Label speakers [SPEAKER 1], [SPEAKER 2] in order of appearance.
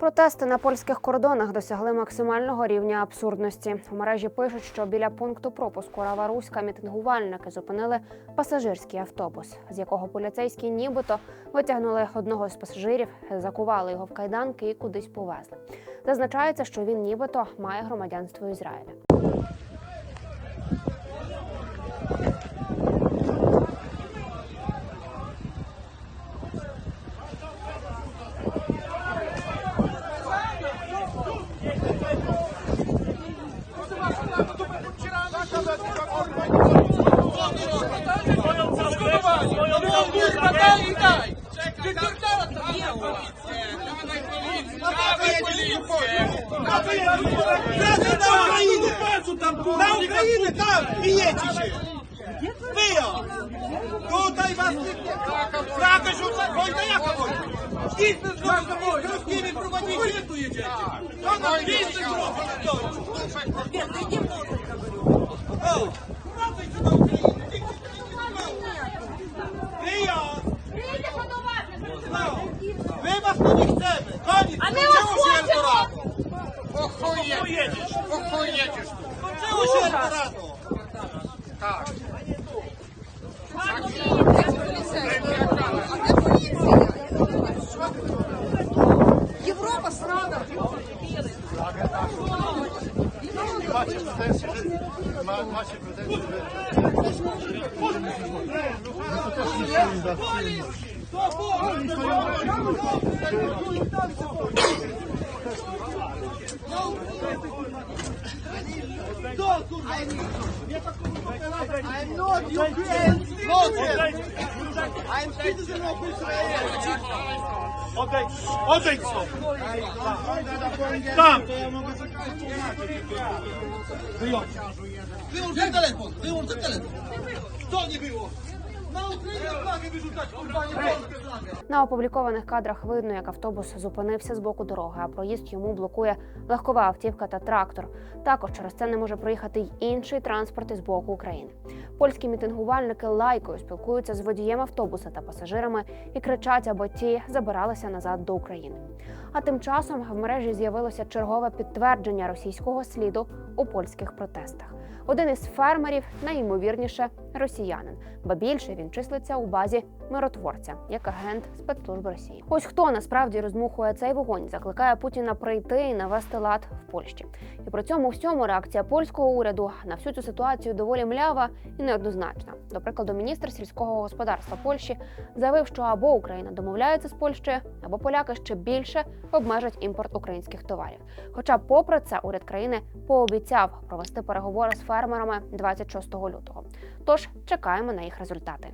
[SPEAKER 1] Протести на польських кордонах досягли максимального рівня абсурдності. У мережі пишуть, що біля пункту пропуску Раваруська мітингувальники зупинили пасажирський автобус, з якого поліцейські нібито витягнули одного з пасажирів, закували його в кайданки і кудись повезли. Зазначається, що він нібито має громадянство Ізраїля.
[SPEAKER 2] На Україну там б'єте ще! Ви його! Tutaj was nikt nie... Flagę rzuca, wojna jaka wojna? Wszyscy z wojna, Ruskimi prowadzicie, gdzie tu jedziecie? To na wszyscy zrobią
[SPEAKER 3] Європа
[SPEAKER 4] że ma, macie pretensje, że
[SPEAKER 2] I'm not Ukraine! I'm citizen of Israel!
[SPEAKER 5] Odejdź, odejdź stąd! Tam!
[SPEAKER 2] Wyłącz ten telefon! Wyłącz ten telefon! Co nie było? Flagę!
[SPEAKER 1] На опублікованих кадрах видно, як автобус зупинився з боку дороги, а проїзд йому блокує легкова автівка та трактор. Також через це не може проїхати й інший транспорт із боку України. Польські мітингувальники лайкою спілкуються з водієм автобуса та пасажирами і кричать, аби ті забиралися назад до України. А тим часом в мережі з'явилося чергове підтвердження російського сліду у польських протестах. Один із фермерів найімовірніше росіянин, ба більше він числиться у базі миротворця як агент спецслужб Росії. Ось хто насправді розмухує цей вогонь, закликає Путіна прийти і навести лад в Польщі. І при цьому всьому реакція польського уряду на всю цю ситуацію доволі млява і неоднозначна. До прикладу, міністр сільського господарства Польщі заявив, що або Україна домовляється з Польщею, або поляки ще більше обмежать імпорт українських товарів. Хоча, попри це, уряд країни пообіцяв провести переговори з фермерами 26 лютого. Тож чекаємо на їх результати.